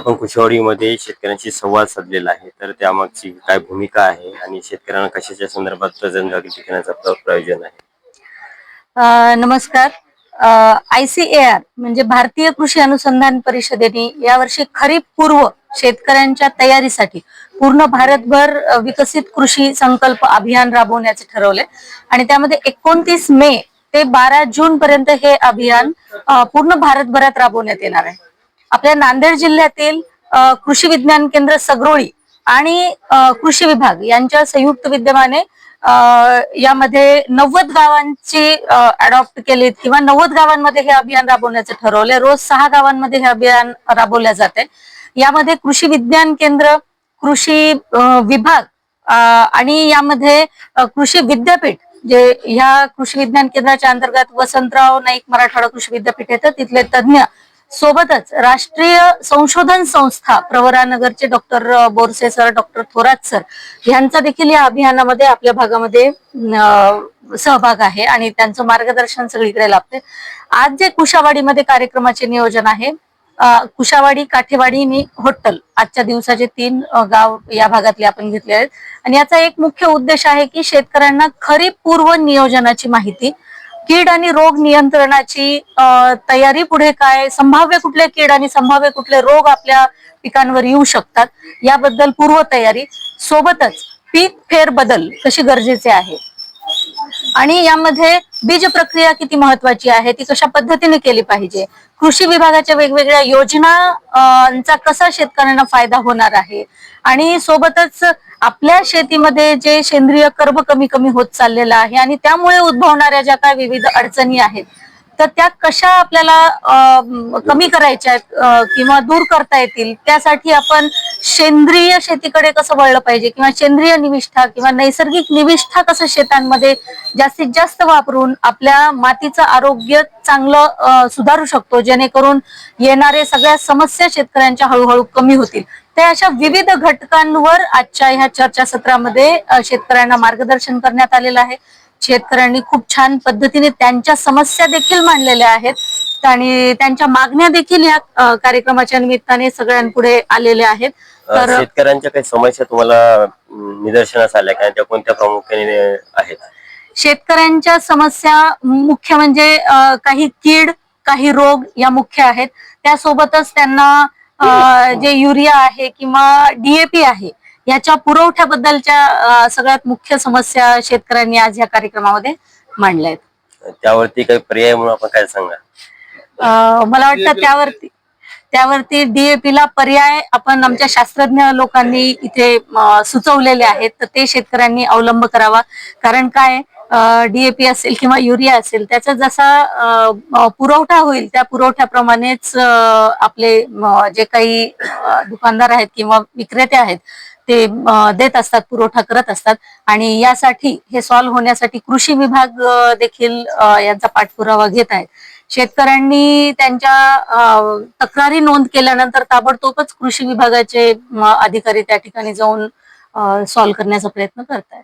आपण कुशवाडीमध्ये शेतकऱ्यांशी संवाद साधलेला आहे. तर त्यामागची काय भूमिका आहे आणि शेतकऱ्यांना कशाच्या संदर्भात जनजागृती करण्याचं प्रयोजन आहे? नमस्कार. आय सी ए आर म्हणजे भारतीय कृषी अनुसंधान परिषदेने यावर्षी खरीप पूर्व शेतकऱ्यांच्या तयारीसाठी पूर्ण भारतभर विकसित कृषी संकल्प अभियान राबवण्याचे ठरवले. आणि त्यामध्ये एकोणतीस मे ते बारा जून पर्यंत हे अभियान पूर्ण भारतभरात राबवण्यात येणार आहे. आपल्या नांदेड जिल्ह्यातील कृषी विज्ञान केंद्र सगरोळी आणि कृषी विभाग यांच्या संयुक्त विद्यमाने अ, यामध्ये नव्वद गावांची अडॉप्ट केलीत किंवा नव्वद गावांमध्ये हे अभियान राबवण्याचं ठरवलंय. रोज सहा गावांमध्ये हे अभियान राबवल्या जाते यामध्ये कृषी विज्ञान केंद्र कृषी विभाग अ, आणि यामध्ये कृषी विद्यापीठ जे ह्या कृषी विज्ञान केंद्राच्या अंतर्गत वसंतराव नाईक मराठवाडा कृषी विद्यापीठ येतं तिथले तज्ज्ञ सोबतच राष्ट्रीय संशोधन संस्था प्रवरानगरचे doctor Borse sir doctor Thorat sir यांचा देखील या अभियानामध्ये आपल्या भागामध्ये सहभाग आहे आणि त्यांचं मार्गदर्शन सगळीकडे लाभते. आज जे कुशावाडीमध्ये कार्यक्रमाचे नियोजन आहे कुशावाडी काठेवाडी आणि होट्टल आजच्या दिवसाचे तीन गाव या भागातले आपण घेतले आहेत. आणि याचा एक मुख्य उद्देश आहे की शेतकऱ्यांना खरीप पूर्व नियोजनाची माहिती कीड आणि रोग नियंत्रणाची तयारी पुढे काय? संभाव्य कुठले कीड आणि संभाव्य कुठले रोग आपल्या पिकांवर येऊ शकतात? याबद्दल पूर्व तयारी सोबतच पीक फेर बदल कशी गरजेचे आहे? आणि यामध्ये बीज प्रक्रिया किती महत्वाची आहे ती कशा पद्धतीने केली पाहिजे? कृषी विभागाच्या वेगवेगळ्या योजनांचा कसा शेतकऱ्यांना फायदा होणार आहे? आणि सोबतच आपल्या शेतीमध्ये जे सेंद्रिय कर्ब कमी कमी होत चाललेला आहे आणि त्यामुळे उद्भवणाऱ्या ज्या काय विविध अडचणी आहेत तर त्या कशा आपल्याला कमी करायच्या किंवा दूर करता येतील त्यासाठी आपण सेंद्रिय शेतीकडे कसं वळलं पाहिजे? किंवा सेंद्रिय निविष्ठा किंवा नैसर्गिक निविष्ठा कसं शेतांमध्ये जास्तीत जास्त वापरून आपल्या मातीचं आरोग्य चांगलं सुधारू शकतो जेणेकरून येणारे सगळ्या समस्या शेतकऱ्यांच्या हळूहळू कमी होतील? त्या अशा विविध घटकांवर आजच्या ह्या चर्चासत्रामध्ये शेतकऱ्यांना मार्गदर्शन करण्यात आलेलं आहे. शेतकऱ्यांनी खूप छान पद्धतीने त्यांच्या समस्या देखील मांडलेल्या आहेत. आणि त्यांच्या मागण्या देखील या अं, कार्यक्रमाच्या निमित्ताने सगळ्यांपुढे आलेल्या आहेत. अ, तर शेतकऱ्यांच्या काही समस्या तुम्हाला अम, निदर्शनास आल्या का? त्या कोणत्या प्रामुख्याने आहेत? शेतकऱ्यांच्या समस्या मुख्य म्हणजे अं, काही कीड काही रोग या मुख्य आहेत. त्यासोबतच त्यांना अं, जे युरिया आहे किंवा डीएपी आहे याच्या पुरवठ्याबद्दलच्या सगळ्यात मुख्य समस्या शेतकऱ्यांनी आज या कार्यक्रमामध्ये मांडल्या आहेत. त्यावरती काही पर्याय म्हणून आपण काय सांगा? मला वाटतं त्यावरती त्यावरती डीएपी ला पर्याय आपण आमच्या शास्त्रज्ञ लोकांनी इथे सुचवलेले आहेत. तर ते शेतकऱ्यांनी अवलंब करावा. कारण काय डीएपी असेल किंवा युरिया असेल त्याचा जसा पुरवठा होईल त्या पुरवठ्याप्रमाणेच आपले जे काही दुकानदार आहेत किंवा विक्रेते आहेत ते देत असतात पुरवठा करत असतात. आणि यासाठी हे सॉल्व्ह होण्यासाठी कृषी विभाग देखील यांचा पाठपुरावा घेत आहेत. शेतकऱ्यांनी त्यांच्या तक्रारी नोंद केल्यानंतर ताबडतोबच कृषी विभागाचे अधिकारी त्या ठिकाणी जाऊन सॉल्व्ह करण्याचा प्रयत्न करत आहेत